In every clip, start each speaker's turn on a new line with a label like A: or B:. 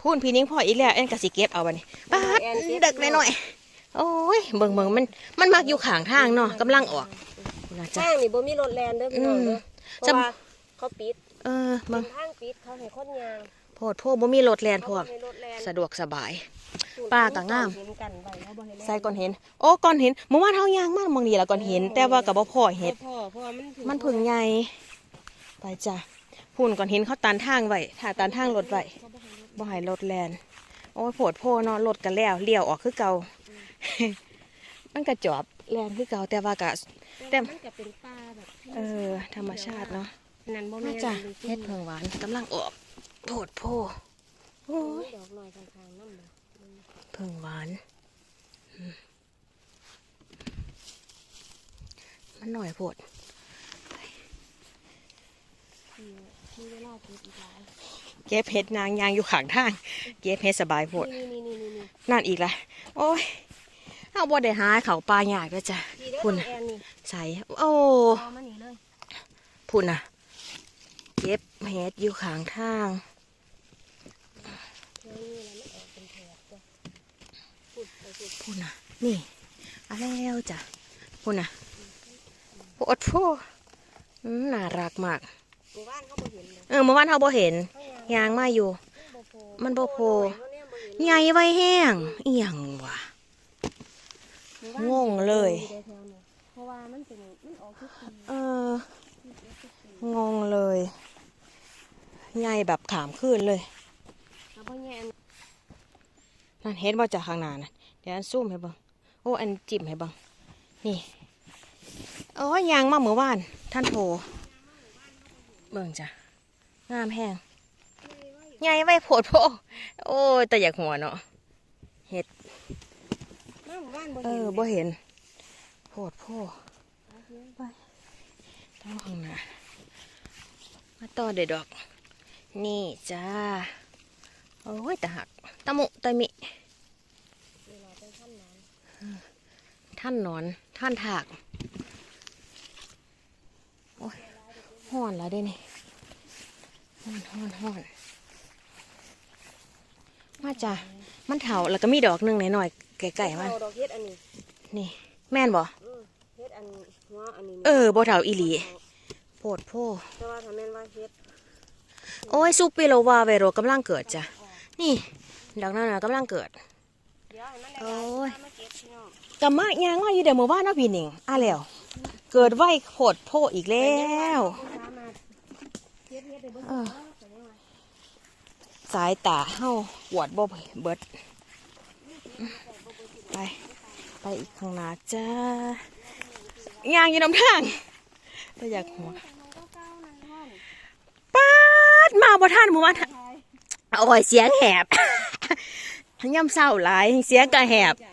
A: พูนพี่นิ้งพ่ออีกแล้วแอนกสิเก็บเอาบัดนี้ป้าดเด็กหน่อยๆโอ้ยเบิ่งเบิ่งมันมันมักอยู่ข้างทางเนาะกำลังออกนะจ๊ะ
B: ทางนี่บ่มีรถแลนเด้อพี่น้องเด้อเพ
A: จำ
B: ราะว่าเขาปิด
A: เออ
B: เป็
A: เบิ่ง
B: นทางปิดเขาให้คนยาง
A: โพดโพบ่มีรถแล่นพร้อม
B: เขาบ่ให้รถแลน
A: สะดวกสบายป้าก็งาม
B: เห็นกันไว้เขาบ่ให้แล่น
A: ใส่ก้อนเห็น โอ้ก้อนเห็นเมื่อวานเฮายางมากมองนี่ละก้อนเห็น แต่ว่ากับบ่พอเห็ด
B: บ่พอเพราะว่ามันถึง
A: มันผึ่งใหญ่ไปจ้ะพุ่นก้อนเห็นเขาตันทางไว้ถ้าตันทางรถไว้
B: เขา บ่ให้รถ
A: บ่ให้รถแลนโอ้ยโผดโพเนาะรถกันแล้วเลี้ยวออกคือเก่ามันก็จอบแลนคือเก่าแต่ว่ากะแต่
B: แต่มันก็เป็นป่าแบบ
A: เออ ธรรมชาติเนาะ
B: นั่นบ่
A: น่า
B: แม่น
A: จ้ะ
B: ป็น
A: เฮ็ดเพิงหวานกำลังออกโผดโพโอ้ย
B: ดอกน้อยข้างๆนำ
A: เพิงหวานอืมมันหน่อยโผด
B: มีเวลาเก็บอีกหลาย
A: เก็บเห็ดนางยางอยู่ข้างทาง เก็บเห็ดสบายโผด
B: นี่นี่นี่นี่นี่
A: นั่นอีกละโอ้ยเอาบ่ได้หาเขาปลาหยากก็จ้ะ
B: ดีเด้อ
A: คุณ
B: น้องแอนนี่
A: ใส่โอ้
B: เอามานี่เลย
A: พุ่นน่ะ เก็บเห็ดอยู่ข้างทาง
B: เดี๋ยวนี้แล้วมันออกเป็นแถบจ้ะพูดไปสิ
A: พุ่นน่ะ นี่เอาแล้วจ้ะพุ่นน่ะโอดโพอืมน่ารักมาก
B: หมู่บ้านเขาบ่เห็นเลย
A: เออเมื่อวานเราบ่เห็น
B: เขา ยาง
A: ยางมาอยู่
B: บ่โผล่
A: มันบ่โผล่
B: เขาเนี่ยบ่เห็น
A: ใหญ่ไว้แห้งเอียงวะ
B: หมู่บ้าน
A: งงเลย
B: อยู่แถวๆนี้เพราะว่ามันเป็นมันออกทุกปี
A: เออ งงเลยใหญ่แบบขามขึ้นเลย
B: แล้วพ่อแง่อัน
A: นั่นเห็นว่าจากข้างหน้านะเดี๋ยวอันซูมให้เบังโอ้อันจิ้มให้เบังนี่โอ้ยยางมาเมื่อวาน ท่านโทรเบิ่งจ้ะงามแห้ง ใหญ่ไว้โผดโพโอ้ยแต่อยากหัวเนาะ
B: มาหมู่บ้านบ่
A: เอ
B: เห็น
A: อบ่เห็นโผดโพไปต้องข้างหน้ามาต่อเด็ดดอก นี่จ้าโอ้ยแต่หักตะมุตะมิ
B: เวลาเป็นขั้นนั้น
A: ท่านนอนท่านถากโอ้ยห่อนแล้วเด้นี่ห่อนห่อนห่อน มาจ้ะมันเถาแล้วก็มีดอกหนึ่งหน่อยๆไก่ๆมัน
B: เอาดอกเฮ็ดอันนี้
A: นี่ แม่นบ่
B: อือเฮ็ดอันหัวอันนี้
A: เออบ่เถาอีหลีโพดโพ
B: แต่ว่าถ้าแม่นว่าเฮ็ด
A: โอ้ยซูปิโลวาเวโรกำลังเกิดจ้ะนี่ดอกนั้นน่ะกำลังเกิด
B: เดี๋ยวให้มัน
A: โอ้
B: ได้
A: ย
B: มาเก็บพี่น้อง
A: กำมายางว่าอยู่เดี๋ยวเมื่อวานเนาะพี่หนิงอะแล้วเกิดไว้โพดโพอีกแล้ว
B: บ่สามารถเฮ็ดเฮ็ดได้บ่
A: เออ
B: แต่ว่า
A: สายตาเฮาปวดบ่เบิด ไป ไปอีกข้างหน้าจ้ายางอยู่น้ำทางแต่อยากหัว
B: เก้าๆนั่นท่อน
A: ป๊าดมาบ่ทันหมู่บ้านโอ้ยเสียงแหบย่ำเศร้าหลายเสียงก็แหบ
B: จ้ะ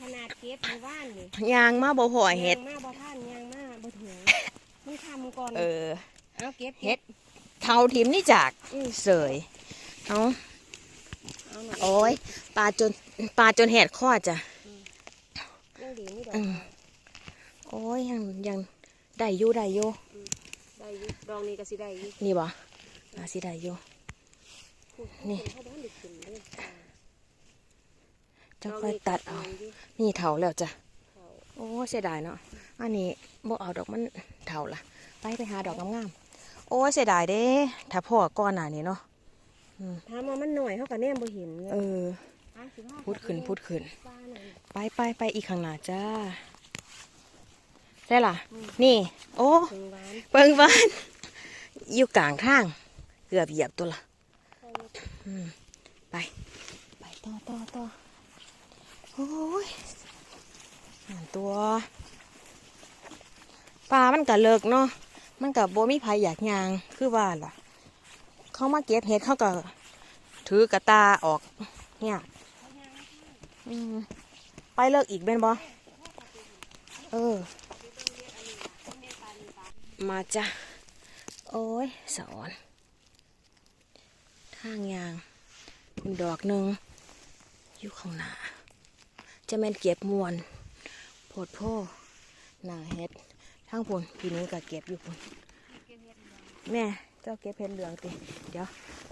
B: ขนาดเก็บหมู่บ้านนี่
A: ยางมาบ่พอเฮ็ด
B: ยางมาบ่ทันยางมาบ่ถึงมันทำก่อน
A: เออ
B: เอาเก็บ
A: เฮ็ดเท่าทิมนี่จาก
B: อือ
A: เสย เอา
B: เอาหน่อย
A: โอ้ยปลาจนปลาจนแหดข้อจ้ะ
B: ยังดีนี่ดอก
A: อืมโอ้ยยังยังได้อยู่ได้อยู่
B: ได้อยู่ดอกนี้ก็สิได้อยู่
A: นี่บ่อาสิได้อยู่นี่
B: เขาบ้านได้ขึ้นเลย
A: จะค่อยตัดเอานี่เถาแล้วจ้ะโอ้เสียดายเนาะอันนี้บ่เอาดอกมันเถาละไปไปหาดอกงามๆโอ้เสียดายเด้ ถ้าพ่อก้อนหน้านี้เนาะ
B: ถามว่ามันหน่อยเขาก็แนมบ่เห็นเลย
A: เออ
B: อะสิว่า
A: พูดขึ้นพูดขึ้น
B: ปลาหน่อย
A: ไปไปไปอีกข้างหน้าจ้าได้ล่ะ นี่ โอ้
B: ถึงหวาน
A: เปิงบ้านอยู่กลางทาง เกือบเหยียบตัวละอืมไป ไปต่อต่อต่อโอ้ยอ่านตัวปลามันกะเลิกเนาะมันกะบ่มีภัยอยากยางคือว่าล่ะ เขามาเก็บเห็ดเขาก็ถือกระตาออกเนี่ยไปเลิกอีกเป็นบ่เออ มาจ้ะ โอ้ย สอนทางยางดอกหนึ่งอยู่ข้างหน้า จะแม่นเก็บมวนโพดโพหน้าเฮ็ดทางพุ่นพี่นี้ก็เก็บอยู่พุ่นแม่ เจ้าเก็บเพชรเหลืองติเดี๋ยว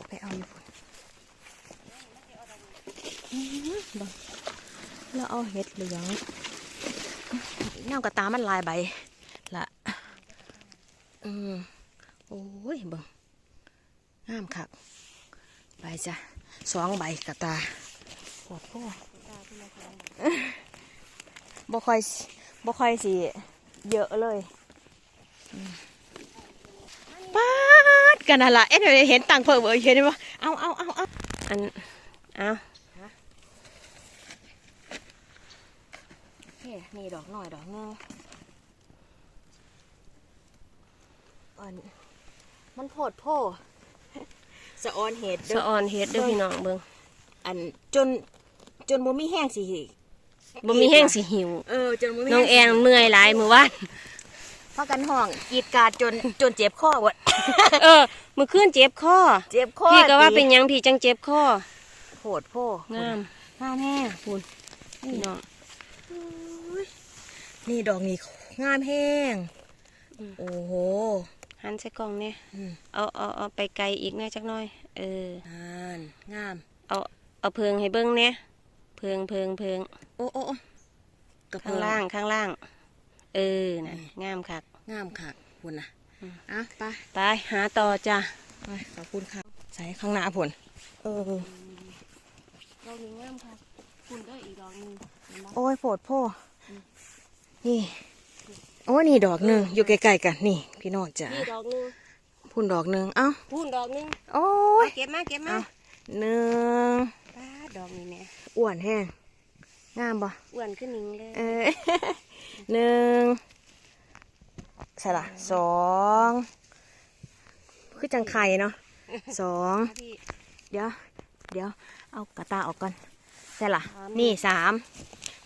A: ไปเอาอยู่พุ่นเบิ่งแล้วเอาเห็ดเหลืองแนวกระตามันลายใบละอืมโอ้ยบิ่งงามคักไปจ้ะสองใบกระตาปวดพ่อบ่ค่อยบ่ค่อยสิเยอะเลยอืมป๊าด กันนั่นล่ะเอ๊ะเดี๋ยวเห็นตังเพิ่มเออเห็นบ่เอาเอาเอาเอาอันเอาเฮ้นี่ดอกหน่อยดอกนึงอันมันโพดโพสะออนเห็ดเด้
B: สะ
A: อ
B: ออนเฮ็ดเด้อพี่น้องเบิ่ง
A: อันจนจนบ่มีแห้งสิ
B: บ่มีแห้งสิหิว
A: เออจนบ่มี
B: น้อง
A: แห้ง
B: แอ
A: สิ
B: งเมื่อยหลายมื้อวาน
A: พากันห้องกรีดกราดจนจนเจ็บคอหมด
B: เออมื้อคืนเจ็บคอ
A: เจ็บคอ
B: พี่ก็ว่า
A: ติ
B: เป็นหยังพี่จังเจ็บคอ
A: โหดโพ
B: งาม
A: งามแห้ง
B: คุณพี่น้อง
A: นี่ดอกนี้งามแห้ง
B: อืม
A: โอ้โห
B: หันใส่กล่องเนี่ย
A: อืม
B: เอาเอาเอาไปไกลอีกหน่อยจักหน่อย เออ
A: งานงาม
B: เอาเอาเพิงให้เบิ่งเนี่ยเพิงเพิงเพิง
A: โอ้โอ้โอ้กระ
B: ข้างล่างข้างล่าง เออน่ะงามคัก
A: งามค่ะคุณนะ
B: อืม
A: อะไป
B: ไปหาต่อจ้ะ
A: ไปขอบคุณค่ะใส่ข้างหน้าผลเออ
B: ดอกนี้งามคักคุณได้อีกดอกนึงเห็นบ่
A: โอ้ยโผดโพนี่โอ้ยนี่ดอกหนึ่งอยู่ใกล้ๆกันนี่ พี่น้องจ๋า
B: นี่ดอกนึง
A: พุ่นดอกหนึ่งเอ้า
B: พูนดอกนึง
A: โอ้
B: เอา
A: ย
B: เก็บมาเก็บมา
A: เอา หนึ่ง
B: ป้าดดอกนี้แม่
A: อ้วนแห้งงามบ่
B: อ้วนขึ้นนิงเลย
A: เออ หนึ่งใช่ละสองคือจังไข่เนาะสอง
B: เอาพี่
A: เดี๋ยวเดี๋ยวเอากระตาออกก่อนใช่ละ
B: สาม
A: นี่สาม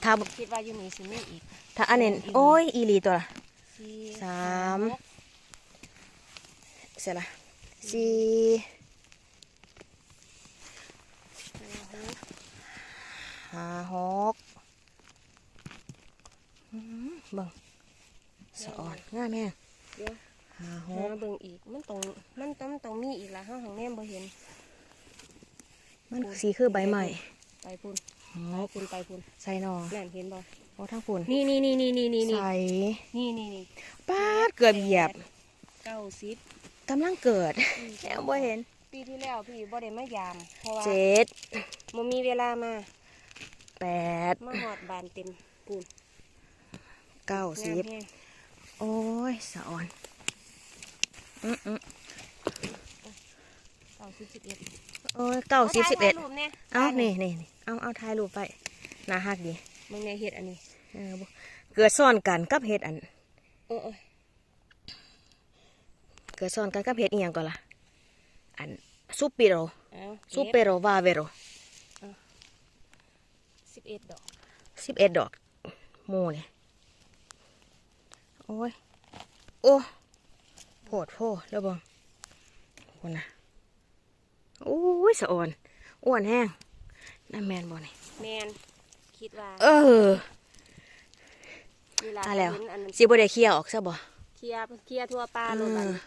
A: ถ้า
B: คิดว่าอยู่มีสิมีอีก
A: ถ้าอันเน้น
B: อีหลี
A: โอ้ยอีหลีตัวละ
B: สี่
A: สาม
B: หก
A: ใช่ละสี่ห้าหกอืม เบิ่งสะอ่อนง่ายแม่
B: เดี๋ยว
A: ห้าห
B: หากเบิ่งอีก มันตรงมันต้องต้องมีอีกละห้าของแนมบ่เห็น
A: มันสีคือใบใหม่
B: ไปพุ่น
A: ห
B: ไป
A: ก
B: พุ่นไปพุ่น
A: ใส่หนอ
B: แล่นเห็นบ่
A: โอ้ทั้งฝุ่น
B: นี่นี่นี่นี่นี่นี่นี่
A: ใส่
B: นี่นี่นี่
A: ป้าดเกือบเหยียบ
B: เก้าสิบ
A: กำลังเกิดแอบบ่เห็น
B: ปีที่แล้วพี่บ่ได้มายามเพราะว่า
A: เจ็ด
B: บ่มีเวลามา
A: แปด
B: มาหอดบานเต็มปูน
A: เก้าสิบ
B: งามแฮง
A: โอ้ยสะอ่อนอืมอืม
B: เก้าสิบสิบเอ็ด
A: โอ้ยเก้าสิบสิบเอ็ด
B: ถ่ายรูปแน่
A: เอานี่นี่นี่เอาเอาถ่ายรูปไปน่าฮักดี
B: มึงในเฮ็ดอันนี้
A: เออบ่เกิดซ่อนกันกับเห็ดอัน
B: เออเออ
A: เกิดซ่อนกันกับเห็ดอีหยังก่อนล่ะอันซูปิโร
B: เอา
A: ซูเปโรวาเวโร
B: สิบเอ็ดดอก
A: สิบเอ็ดดอกหมูเนี่ย โอ้ย โอ้โพดโพแล้วบังคนน่ะโอ้ยสะอ่อนอ้วนแห้งน้ำแมนบ่นี่
B: แมนคิดว่า
A: เออ
B: นี่ล่ะ
A: ตายแล้ว
B: เห็นอันนั้น
A: สิบ่ได้เคลียร์ออกซะบ่
B: เคลียร์เคลียร์ทั่วป่า
A: เอ
B: โลดบัด
A: อ
B: นี้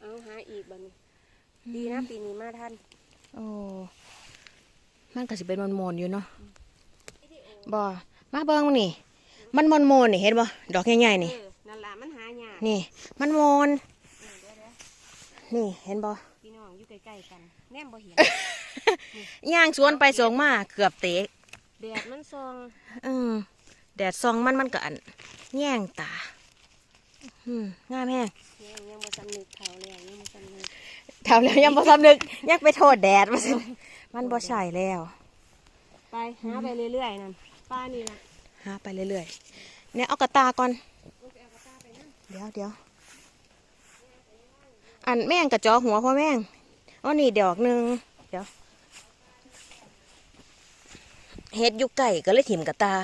B: เอาหาอีกบัดนี้ดีนะปีนี้มาทัน
A: โอ้มันก็สิเป็นมนๆอยู่เนาะบ่มาเบิ่ง มานี่มันมนๆนี่เห็นบ่ดอกใหญ่ๆนี่
B: เออนั่นล่ะมันหายาก
A: นี่ มันมน
B: เออเดี๋ยว
A: นี่เห็นบ่
B: ๆพี่น้องอยู่ใกล้ๆกันแนมบ่เห็น
A: ย่างสวนไปสวนมาเกือบเตะ
B: แดดมันซอง
A: อืมแดดส่องมันมันก็อันแย่งตาอืมงามแห้ง
B: ยังยังบ่สำนึกเท่าแล้วยังบ่สำนึก
A: แถวแล้วยังบ่สำนึกอยักไปโทษแดดมาสิมันบ่ใช่แล้ว
B: ไปหาไปเรื่อยๆนั่นป้านี่ล่ะ
A: หาไปเรื่อยๆเนี่ยเอากระตาก่อน เดี๋ยวเดี๋ยวอันแม่งกระจอกหัวพ่อแม่งอ๋อนี่ดอกหนึ่งเดี๋ยวเฮ็ดอยู่ไก่ก็เลยถิ่มกระตา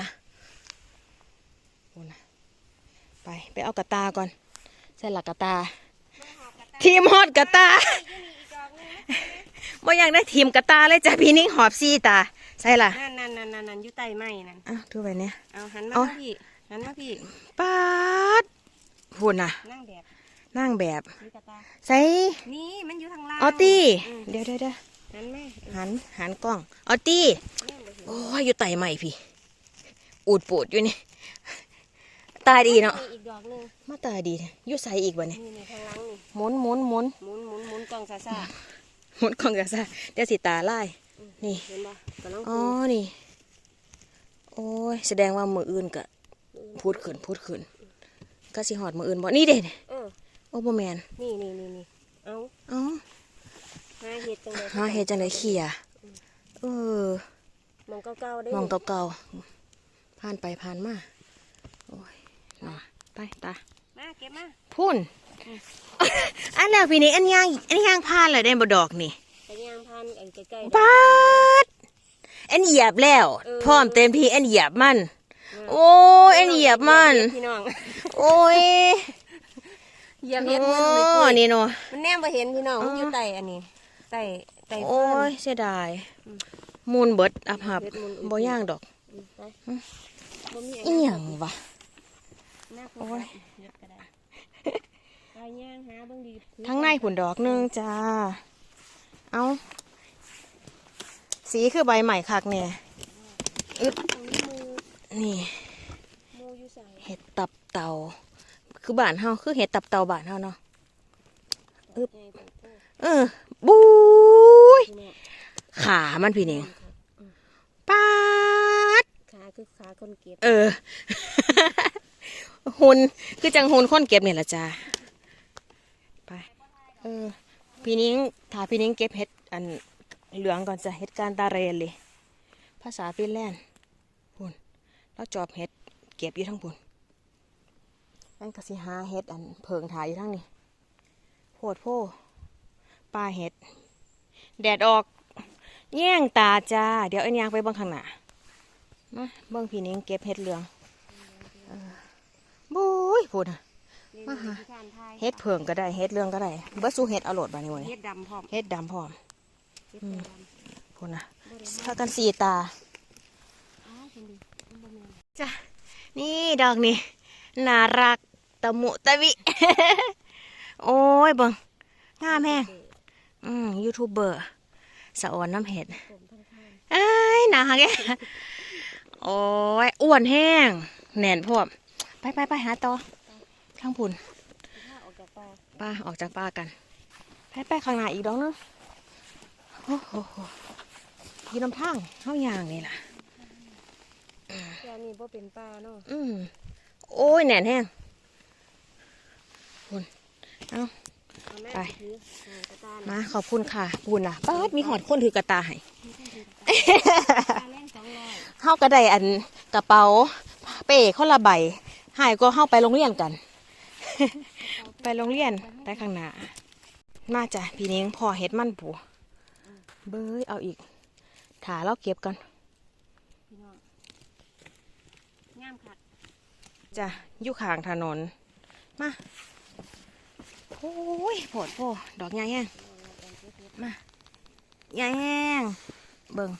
A: โอ้นะไปไปเอากระตาก่อนใส่หลักกระตา ทีมฮอดกระตาบ่อยากได้ทีมกระตาเลยจ้ะพี่นิ่งหอบซี่ตา ใส่ล่ะ
B: นั่นนั่นนั่นนั่นนั่นอยู่ใต้ไม้นั่น
A: อ้าวถือไปเนี่ย
B: เอาหันมา
A: เอา
B: พี่หันมาพี่
A: ปาดพูดน่ะ
B: นั่งแบบ
A: นั่งแบบ
B: นี่กระตา
A: ใส่
B: นี่มันอยู่ทางล่าง
A: ออตี้
B: อืม
A: เดี๋ยวเดี๋ยวเดี๋ยว
B: หันแม่
A: หันหันกล้องเอาตี
B: แม่บ่เห็น
A: โอ้ยอยู่ไตใหม่พี่ อูดปูดอยู่นี่ ตาดีเนาะ
B: มีอีกดอกหนึง
A: มาตาดีอยู่ใส่อีกบ่เนี่ย
B: นี่นี่ข้างหลังนี่
A: หมุนหมุนหมุน
B: หมุนหมุนหมุนกล่องซาซา
A: หมุนกล้องกระซ่าเดี๋ยวสิตาลาย นี่
B: เห็นบ่กำลัง
A: อ๋อนี่ โอ้ยแสดงว่ามืออื่นกะพูดขึ้นพูดขึ้นก็สิหอดมืออื่นบ่นี่เด้
B: เออ
A: โอ้บ่แมน
B: นี่นี่นี่นี่เอา
A: เอ้า
B: หาเห็ดจังเลย
A: หาเฮ็ดจังได๋เขี่ยเออ
B: มองเก่าๆได้
A: มองเก่าๆผ่านไปผ่านมาโอ้ยเนาะไปตา
B: มาเก็บมา
A: พุ่นอันแล้วพี่นี้อันย่างอันย่างผ่านเลยได้บ่ดอกนี่
B: ไปย่างพันไอ้ใกล้ๆ
A: ปาดอันเหยียบแล้ว พร้อมเต็มที่อันเหยียบมัน โอ้ยอันเหยียบมัน
B: พี่น้อง
A: โอ้ย
B: เหยียบ
A: โอ
B: เห็ดมันไม่กุ้้ย
A: นี่เนาะ
B: มันแนมไปเห็นพี่น้องมันอยู่ใต้อันนี้ใต้ใต้
A: โอ้ยเสียดายมูลเบิดอับหับ
B: เฮ็ดมูล
A: บ่ย่างดอก
B: อืมไปบ่มี
A: อีหยังวะ
B: หน้า
A: โอ้ย
B: เฮ็ดก็ได้ไปย่างหาเบิ่งดี
A: ทั้งในผุนดอกหนึงจ้า เอาสีคือใบใหม่คักเนี่ยอึด
B: ตรงนี้มู
A: นี่
B: มูอยู่ใส่
A: เห็ดตับเต่า คือบ้านเฮาคือเห็ดตับเต่าบ้านเฮาเนาะอึ๊บ
B: ใหญ่ไปโต
A: เออบุ้ย
B: พี่น้อง
A: ขามันพี่นี่ป๊าด
B: ขาคือขาคนเก็บ
A: เออหุ่นคือจังหุ่นคนเก็บเนี่ยละจ้าไป เออ พี่นิ้งถ้าพี่นิ้งเก็บเห็ดอันเหลืองก่อนจะเห็ดการตาเรนเลย ภาษาฟินแลนด์พุ่นแล้วจอบเห็ดเก็บอยู่ทั้งพุ่นนั่นกสิหาเห็ดอันเพิงถ่ายอยู่ทั้งนี้โพดโพปลาเห็ด แดดออก แย่งตาจ้า เดี๋ยวไอ้นยางไปเบังข้างหน้ามาเบิ่งพี่นิ้งเก็บเห็ดเหลืองบุ้ยพูดอะ มาหา
B: ที่การทาย
A: เห็ดเพิงก็ได้เห็ดเหลืองก็ได้เบิดสู้เห็ดเอาโหลดบานี่วันนี้
B: เฮ็ดดำพร้อม
A: เห็ดดำพร้อม
B: เฮ็ดดำ
A: พูดนะ
B: บ่ได้
A: ถ้ากันสีตา
B: อ้าวคุณดิมันบ่แม่น
A: จ้ะนี่ดอกนี่น่ารักตะมุตะวิ โอ้ยเบิ่งงามแฮงอืมยูทูบเบอร์สะออนน้ำเห็ด
B: ผมทั้งข้าง
A: เอ้ยหนาฮักแกโอ้ยอ้วนแห้งแน่นพร้อมไปไปไปหาต่อ ข้างพุ่น
B: ถ้าออกจากป่า
A: ป้าออกจากป่ากันไปไปข้างหน้าอีกดอกนึงโอ้โหอยืนลำทางเข้ายางนี่ล่ะ
B: เดี๋ยวนี้บ่เป็นป่าเนาะ
A: อืมโอ้ยแน่นแห้งคุณเอา
B: เอาแม่
A: ไป
B: ถือเออกระตา
A: มาขอบคุณค่ะคุณนะป้าดมีหอดคนถือกระตาให้
B: ตาแรงสองร้อย
A: เฮาก็ได้อันกระเป๋าเป้คนละใบหายก็เฮาไปโรงเรียนกัน ไปโรงเรียนไปข้างหน้ามาจ้ะพี่นิ้งพอเฮ็ดมันปูเบ้ยเอาอีกถาเราเก็บกัน
B: พี่น้องงามคัก
A: จ้ะอยู่ข้างถนน มาโอ้ยโผดโพดอกใหญ่แห้งมาใหญ่แห้งเบิ่ง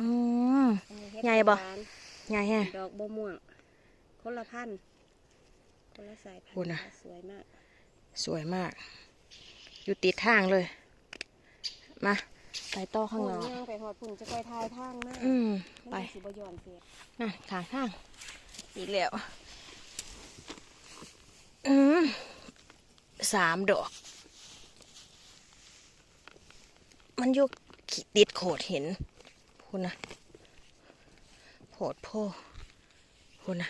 A: อืม
B: อันนี้เฮ็ด
A: ใหญ่บ่
B: หวาน
A: ใหญ่แห้ง
B: ดอกบ่ม่วงคนละพันธุ์ คนละสายพัน
A: คุณ
B: ธุ์
A: น่ะ
B: สวยมาก
A: สวยมาก อยู่ติดทางเลย มาไปต่อข้างนอก
B: โย่างไปหอดพุ่นจะไปทายทางมาก
A: อืม
B: มัน
A: ไป
B: สิบ่ย้อนเสีย
A: น่ะขางทางอีกแล้วอืมสามดอก มันอยุกติดโขดเห็นพูนนะโผดโพพูนนะ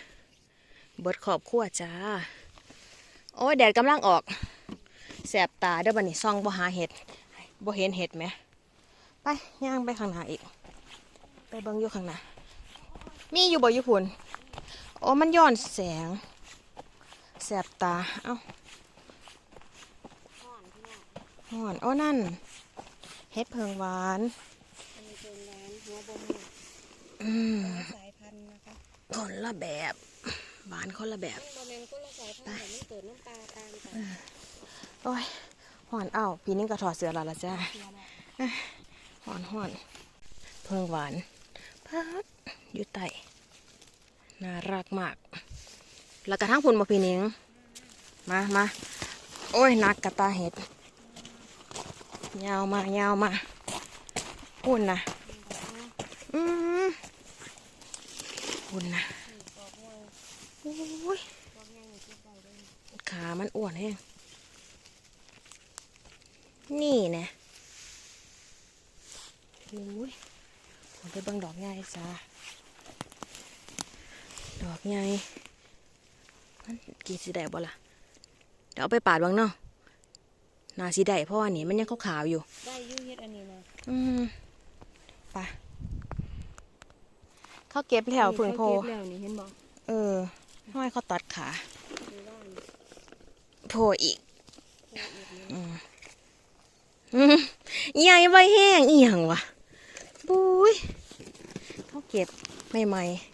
A: เบิดขอบขั้วจ้า โอ้ยแดดกำลังออก แสบตาเด้อบันนี้ซ่องบ่หาเห็ดบ่เห็นเห็ดไหม ไปย่างไปข้างหน้าอีก ไปเบิ่งอยู่ข้างหน้า มีอยู่บ่อยู่พุ่นโอ้มันย้อนแสง แสบตา เอ้า
B: ห่อนพี่น้อง
A: ห่อนโอ้นั่นเฮ็ดเพิงหวาน
B: อันนี้เป็นร้านหัวบ่ม่วง
A: อืม
B: คนละสายพันธุ์นะคะ
A: คนละแบบ หวานคนละแบบ
B: มันบ่แม่นคนละสายพันธุ์แต่มันเกิดน้ำปลาตามกัน
A: โอ้ยห่อนเอ้าปีนี้ก็ถอดเสื้อแล้วละจ้า
B: เสียแล้ว
A: ห่อนห่อนเพิงหวานพัดอยู่ไตน่ารักมาก แล้วกระทั่งพุ่นมาปีนิงมามาโอ้ยนักกระตาเห็ดยาวมายาวมาหุ่นนะอืมหุ่นนะโอ้ย ขามันอ้วนแห้งนี่นะโอ้ยผมไปเบิ่งดอกใหญ่จ้าดอกใหญ่มันกี่สิได้บ่ล่ะ เดี๋ยวเอาไปปาดบ้างเนาะนาสีได้เพราะว่านี่มันยังขาวๆอยู่
B: ได้อยูเฮ็ดอันนี้นะ
A: อืมไปเขาเก็บแล้วพึ่งโพ
B: นี่เขาเก็บแล้วนี่เห็นบอก
A: เออห้อยเขาตัดขา
B: ดูว่านี่
A: โผล่อีกใหญ่ใบแห้งอีหยังวะบุ้ยเขาเก็บใหม่ๆ